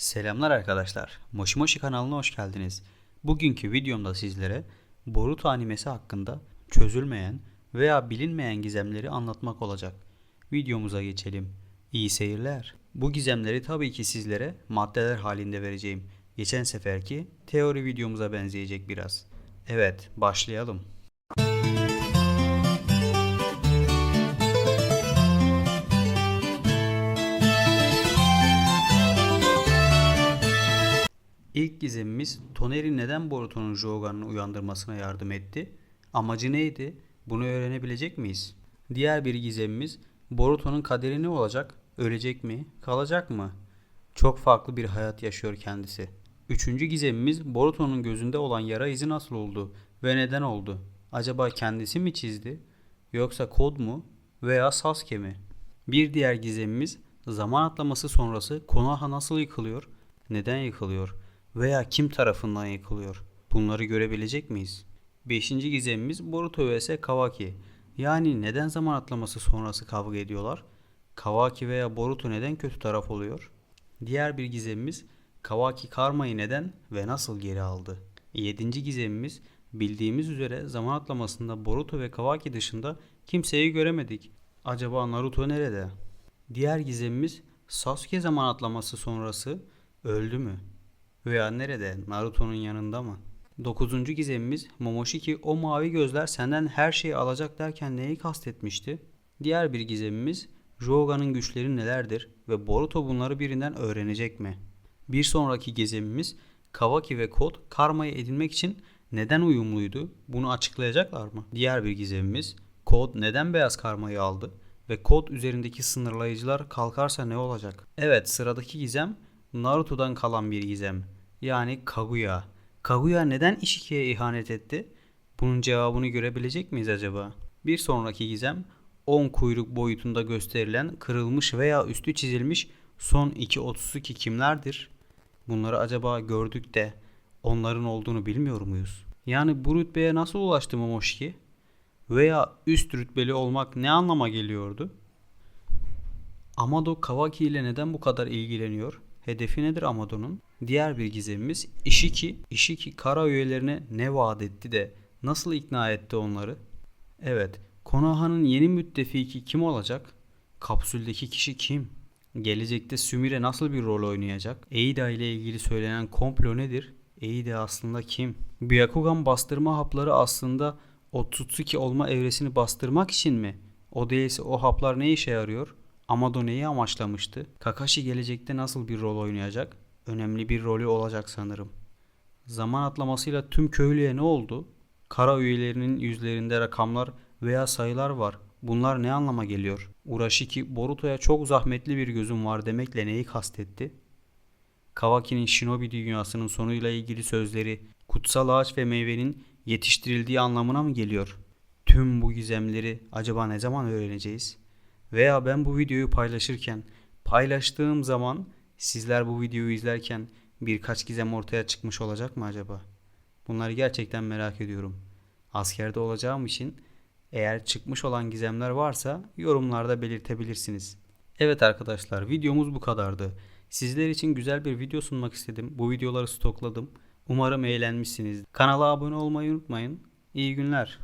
Selamlar arkadaşlar. Moshi Moshi kanalına hoş geldiniz. Bugünkü videomda sizlere Boruto animesi hakkında çözülmeyen veya bilinmeyen gizemleri anlatmak olacak. Videomuza geçelim. İyi seyirler. Bu gizemleri tabii ki sizlere maddeler halinde vereceğim. Geçen seferki teori videomuza benzeyecek biraz. Evet, başlayalım. İlk gizemimiz Toneri neden Boruto'nun Jogan'ı uyandırmasına yardım etti? Amacı neydi? Bunu öğrenebilecek miyiz? Diğer bir gizemimiz Boruto'nun kaderi ne olacak? Ölecek mi? Kalacak mı? Çok farklı bir hayat yaşıyor kendisi. Üçüncü gizemimiz Boruto'nun gözünde olan yara izi nasıl oldu ve neden oldu? Acaba kendisi mi çizdi? Yoksa kod mu? Veya Sasuke mi? Bir diğer gizemimiz zaman atlaması sonrası Konoha nasıl yıkılıyor? Neden yıkılıyor? Veya kim tarafından yıkılıyor? Bunları görebilecek miyiz? Beşinci gizemimiz Boruto vs Kawaki. Yani neden zaman atlaması sonrası kavga ediyorlar? Kawaki veya Boruto neden kötü taraf oluyor? Diğer bir gizemimiz Kawaki karmayı neden ve nasıl geri aldı? Yedinci gizemimiz bildiğimiz üzere zaman atlamasında Boruto ve Kawaki dışında kimseyi göremedik. Acaba Naruto nerede? Diğer gizemimiz Sasuke zaman atlaması sonrası öldü mü? Veya nerede? Naruto'nun yanında mı? Dokuzuncu gizemimiz Momoshiki o mavi gözler senden her şeyi alacak derken neyi kastetmişti? Diğer bir gizemimiz Jogan'ın güçleri nelerdir ve Boruto bunları birinden öğrenecek mi? Bir sonraki gizemimiz Kawaki ve Kod karmayı edinmek için neden uyumluydu? Bunu açıklayacaklar mı? Diğer bir gizemimiz Kod neden beyaz karmayı aldı ve Kod üzerindeki sınırlayıcılar kalkarsa ne olacak? Evet sıradaki gizem Naruto'dan kalan bir gizem. Yani Kaguya. Kaguya neden Ishiki'ye ihanet etti? Bunun cevabını görebilecek miyiz acaba? Bir sonraki gizem 10 kuyruk boyutunda gösterilen kırılmış veya üstü çizilmiş son 2 Otsuki kimlerdir? Bunları acaba gördük de onların olduğunu bilmiyor muyuz? Yani bu rütbeye nasıl ulaştı Momoshiki? Veya üst rütbeli olmak ne anlama geliyordu? Amado Kawaki ile neden bu kadar ilgileniyor? Hedefi nedir Amado'nun? Diğer bir gizemimiz Ishiki. Ishiki kara üyelerine ne vaat etti de nasıl ikna etti onları? Evet, Konoha'nın yeni müttefiki kim olacak? Kapsüldeki kişi kim? Gelecekte Sumire nasıl bir rol oynayacak? Eida ile ilgili söylenen komplo nedir? Eida aslında kim? Byakugan bastırma hapları aslında o Tsutsuki olma evresini bastırmak için mi? O değilse o haplar ne işe yarıyor? Amado neyi amaçlamıştı? Kakashi gelecekte nasıl bir rol oynayacak? Önemli bir rolü olacak sanırım. Zaman atlamasıyla tüm köylüye ne oldu? Kara üyelerinin yüzlerinde rakamlar veya sayılar var. Bunlar ne anlama geliyor? Urashiki Boruto'ya çok zahmetli bir gözüm var demekle neyi kastetti? Kawaki'nin Shinobi dünyasının sonuyla ilgili sözleri kutsal ağaç ve meyvenin yetiştirildiği anlamına mı geliyor? Tüm bu gizemleri acaba ne zaman öğreneceğiz? Veya ben bu videoyu paylaşırken, paylaştığım zaman sizler bu videoyu izlerken birkaç gizem ortaya çıkmış olacak mı acaba? Bunları gerçekten merak ediyorum. Askerde olacağım için eğer çıkmış olan gizemler varsa yorumlarda belirtebilirsiniz. Evet arkadaşlar videomuz bu kadardı. Sizler için güzel bir video sunmak istedim. Bu videoları stokladım. Umarım eğlenmişsiniz. Kanala abone olmayı unutmayın. İyi günler.